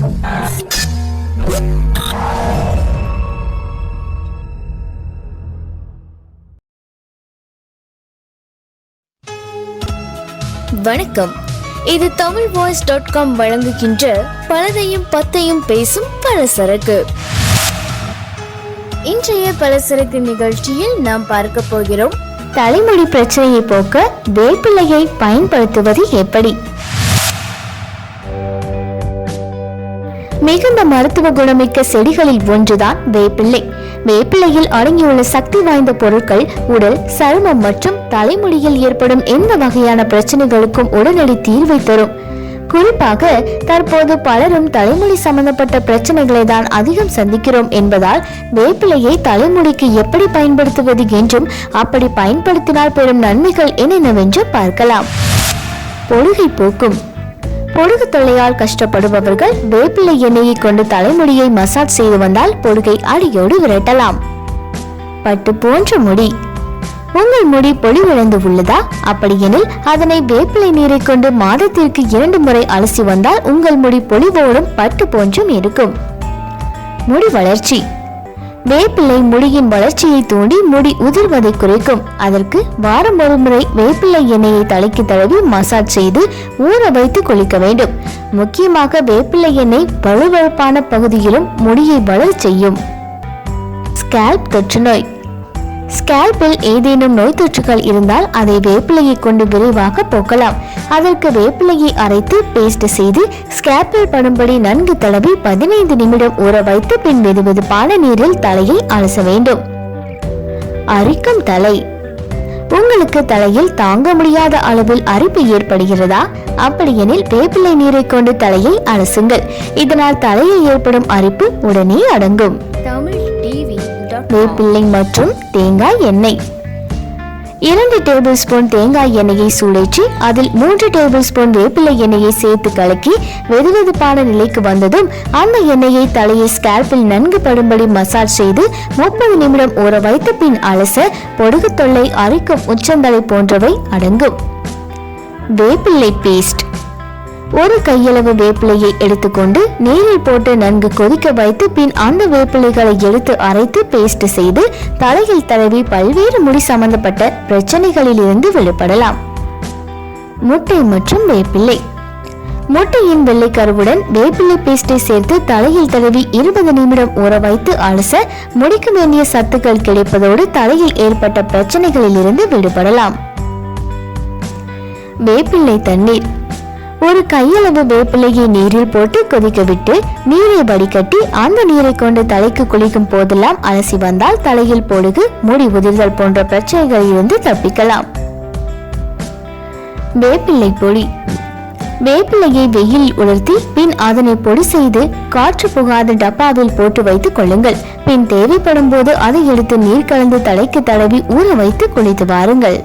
வணக்கம். இது Tamil voice dot com வழங்குகின்ற பலதையும் பத்தையும் பேசும் பலசரக்கு. இன்றைய பலசரக்கு நிகழ்ச்சியில் நாம் பார்க்க போகிறோம் தலைமுடி பிரச்சனையை போக்க வேப்பிலையை பயன்படுத்துவது எப்படி? மிகுந்த மருத்துவ குணமிக்க செடிகளில் ஒன்றுதான் வேப்பிள்ளை. வேப்பிள்ளையில் அடங்கியுள்ள சக்தி வாய்ந்த பொருட்கள் உடல் சருமம் மற்றும் தலைமுடியில் ஏற்படும் எந்த வகையான பிரச்சனைகளுக்கும் உடனடி தீர்வை தரும். குறிப்பாக தற்போது பலரும் தலைமுடி சம்பந்தப்பட்ட பிரச்சனைகளை தான் அதிகம் சந்திக்கிறோம் என்பதால் வேப்பிலையை தலைமுடிக்கு எப்படி பயன்படுத்துவது என்றும் அப்படி பயன்படுத்தினால் பெறும் நன்மைகள் என்னென்னவென்று பார்க்கலாம். பொடுகை போக்கும் பொடுகு தொல்லையால் கஷ்டப்படுபவர்கள் வேப்பிலை எண்ணெயை கொண்டு தலைமுடியை மசாஜ் செய்து வந்தால் பொடுகை அடியோடு விரட்டலாம். பட்டு போன்ற முடி. உங்கள் முடி பொலிவிழந்து உள்ளதா? அப்படியெனில் அதனை வேப்பிலை நீரை கொண்டு மாதத்திற்கு இரண்டு முறை அலசி வந்தால் உங்கள் முடி பொலிவோடும் பட்டு போன்றும் இருக்கும். முடி வளர்ச்சி. வேப்பிலை முடியின் வளர்ச்சியை தூண்டி முடி உதிர்வதை குறைக்கும். அதற்கு வாரம் ஒரு முறை வேப்பிலை எண்ணெயை தலைக்கு தடவி மசாஜ் செய்து ஊற வைத்து குளிக்க வேண்டும். முக்கியமாக வேப்பிலை எண்ணெய் பழுவழுப்பான பகுதியிலும் முடியை வளர் செய்யும். ஸ்கேல்ப் தொற்றுநோய். ஸ்கேல்பில் ஏதேனும் நோய் தொற்றுகள் இருந்தால் அதை வேப்பிலையை கொண்டு விரைவாக போக்கலாம். அதற்கு வேப்பிலையை அரைத்து பேஸ்ட் செய்து ஸ்கேப்பில் படும்படி நன்கு தடவி பதினைந்து நிமிடம் ஊற வைத்து பின் வெதுவெதுப்பான நீரில் தலையை அலச வேண்டும். அரிக்கும் தலை. உங்களுக்கு தலையில் தாங்க முடியாத அளவில் அரிப்பு ஏற்படுகிறதா? அப்படியெனில் வேப்பிலை நீரை கொண்டு தலையை அலசுங்கள். இதனால் தலையில் ஏற்படும் அரிப்பு உடனே அடங்கும். வேப்பிள்ளை மற்றும் தேங்காய் எண்ணெய். இரண்டு டேபிள் ஸ்பூன் தேங்காய் எண்ணெயை சூடேற்றி அதில் மூன்று டேபிள் ஸ்பூன் வேப்பிலை எண்ணெயை சேர்த்து கலக்கி வெதுவெதுப்பான நிலைக்கு வந்ததும் அந்த எண்ணெயை தலையை ஸ்கேல்பில் நன்கு படும்படி மசாஜ் செய்து முப்பது நிமிடம் ஊற வைத்த பின் அலச பொடுகு தொல்லை அரிக்கும் உச்சந்தலை போன்றவை அடங்கும். வேப்பிள்ளை பேஸ்ட் ஒரு கையளவு வேப்பிலையை எடுத்துக்கொண்டு நீரில் போட்டு நன்கு கொதிக்க வைத்து பின் அந்த வேப்பிலைகளை எடுத்து அரைத்து பேஸ்ட் செய்து தலையில் தடவி பல்வேறு முடி சம்பந்தப்பட்ட பிரச்சனைகளில் இருந்து வெளிப்படலாம். முட்டை மற்றும் வேப்பிலை. முட்டையின் வெள்ளை கருவுடன் வேப்பிலை பேஸ்டை சேர்த்து தலையில் தடவி இருபது நிமிடம் ஊற வைத்து அலச முடிக்க வேண்டிய சத்துக்கள் கிடைப்பதோடு தலையில் ஏற்பட்ட பிரச்சனைகளில் இருந்து விடுபடலாம். வேப்பிள்ளை தண்ணீர். ஒரு கையளவு வேப்பிலையை நீரில் போட்டு கொதிக்க விட்டு நீரை வடிகட்டி அந்த நீரை கொண்டு தலைக்கு குளிக்கும் போதெல்லாம் அலசி வந்தால் தலையில் பொடுகு முடி உதிர்தல் போன்ற பிரச்சனைகளில் இருந்து தப்பிக்கலாம். வேப்பிள்ளை பொடி. வேப்பிலையை வெயில் உலர்த்தி பின் அதனை பொடி செய்து காற்று புகாத டப்பாவில் போட்டு வைத்துக் கொள்ளுங்கள். பின் தேவைப்படும் போது அதை எடுத்து நீர் கலந்து தலைக்கு தடவி ஊற வைத்து குளித்து வாருங்கள்.